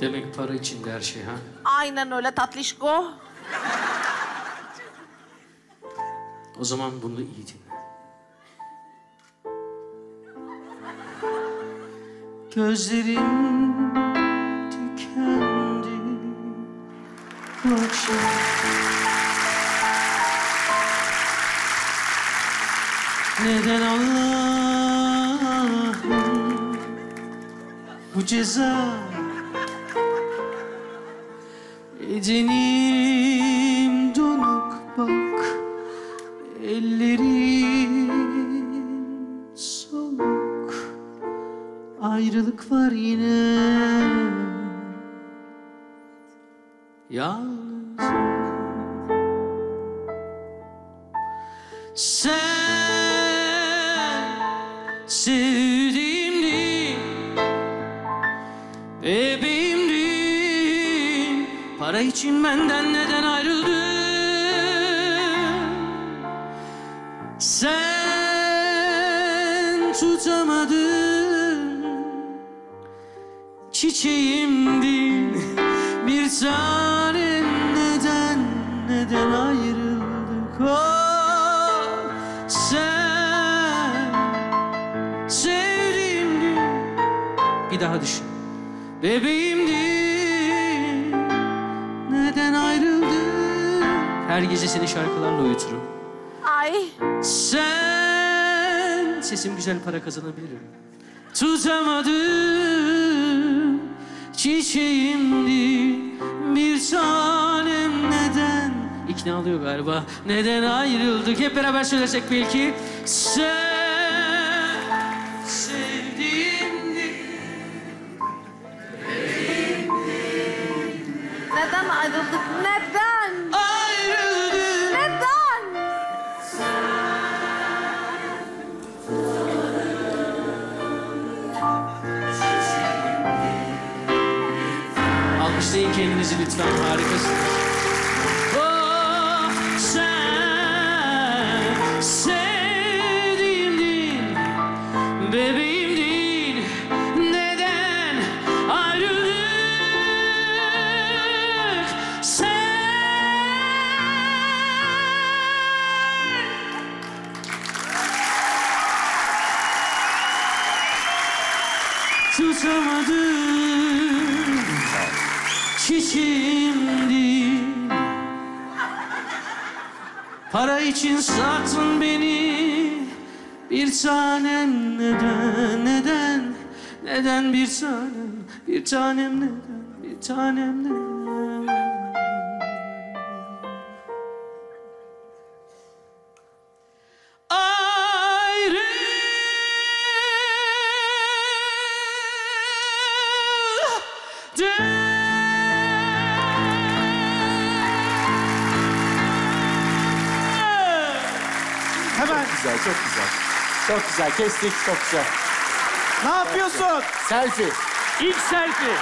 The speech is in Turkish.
Demek para içinde her şey ha? Aynen öyle tatlışko. O zaman bunu iyi dinle. Gözlerim tükendi bu akşam. Neden Allah'ım bu ceza Bedenim donuk bak Ellerin soluk. Ayrılık var yine. Yalnız Sen sevdiğimdin Para için benden neden ayrıldın? Sen tutamadın. Çiçeğimdin. Bir tane neden Neden ayrıldık? Oh, Sen Sevdiğimdin. Bir daha düşün. Bebeğimdin Her gece seni şarkılarla uyuturum. Ay. sen sesim güzel para kazanabilirim. Tutamadım çiçeğimdi. Bir tanem neden? İkna oluyor galiba. Neden ayrıldık? Hep beraber söylesek belki. Sen Alkışlayın kendinizi lütfen harikasınız. Oh, sen sevdiğimdin, bebeğimdin. Neden ayrıldık? Sen tutamadım çiçeğimdi Para için sattın beni Bir tanem neden neden Neden bir tanem bir tanem neden Bir tanem neden? Hemen Güzel, çok güzel. Çok güzel, kestik, çok güzel. ne yapıyorsun? Selfie. İlk selfie.